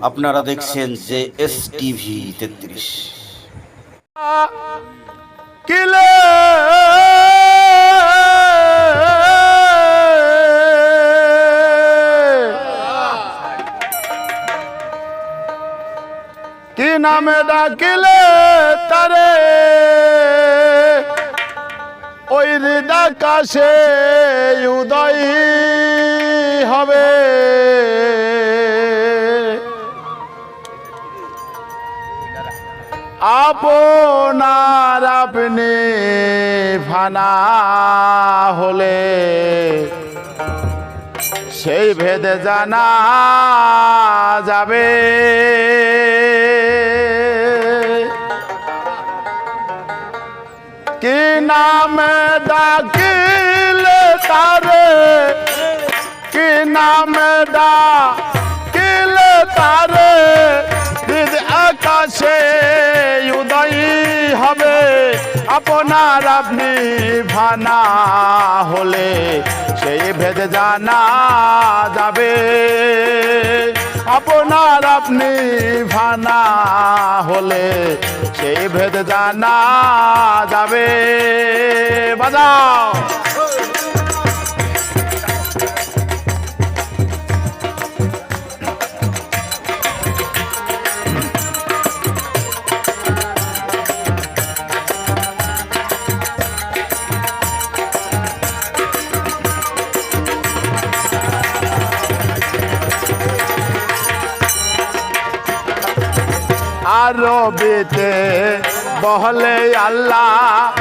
আপনারা দেখছেন যে এস টিভি তেত্রিশ কি নামে ডাকিলে তারে? ওই ডাকাশে উদয় আপনার আপনি ফানা হলে। সেই ভেদে জানা যাবে। কি নামে ডাকিলে তারে? কি নামে ডাকিলে তারে? আপনার আপনি ভানা হলে সেই ভেদ জানা যাবে। আপনার আপনি ভানা হলে সেই ভেদ জানা যাবে। বাজাও। আরবিতে বহলে আল্লাহ।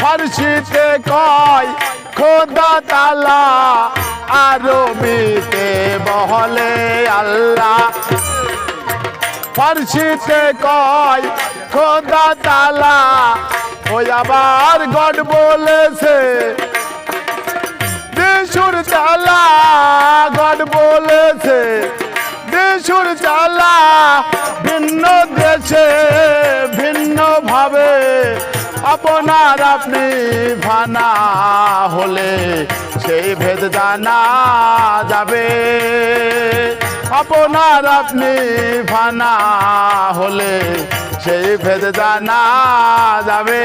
ফার্সিতে কয়, খোদা তালা। আরবিতে বহলে আল্লাহ। ফার্সিতে কয়, খোদা তালা। ওই আবার গড বলেছে, দেশুর চালা গড বলেছে। দেশুর চালা ভিন্ন দেশে, ভিন্ন ভাবে। আপনার আপনি ভানা হলে সেই ভেদ জানা যাবে। আপনার আপনি ভানা হলে সেই ভেদ জানা যাবে।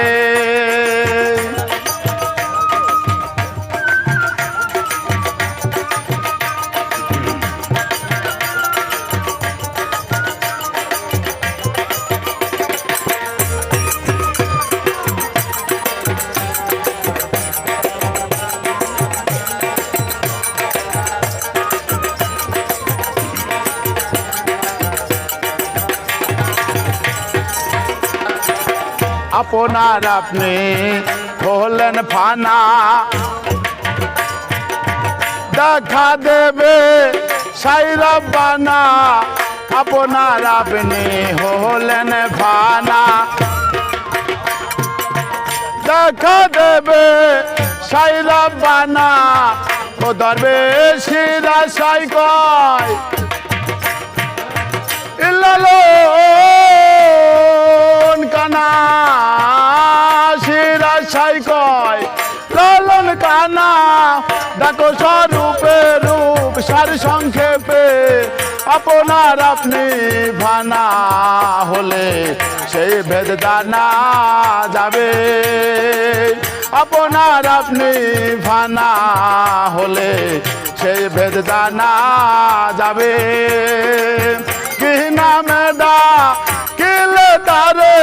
আপনার আপনি হলেন ফানা। দেখা দেবে সাইরাবানা আপনার আপনি হলেন ফানা। দেখা দেবে সাইরাবানা ও ধরবে শিরা সাই কয় লালন কানা ডাকো স্বরূপে রূপ, সার সংক্ষেপে। আপনার আপনি ভানা হলে সেই ভেদ দানা যাবে। আপনার আপনি ভানা হলে সেই ভেদ দানা যাবে। কি নামে ডা কিলে তারে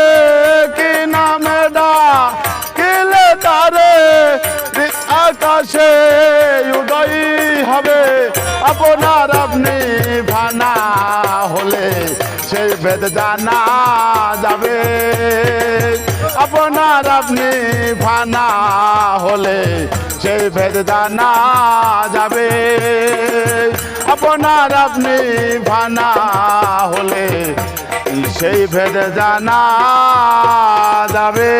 আপনার আপনি ভানা হলে সেই ভেদ জানা যাবে। আপনার আপনি ভানা হলে সেই ভেদ জানা যাবে। আপনার আপনি ভানা হলে সেই ভেদ জানা যাবে।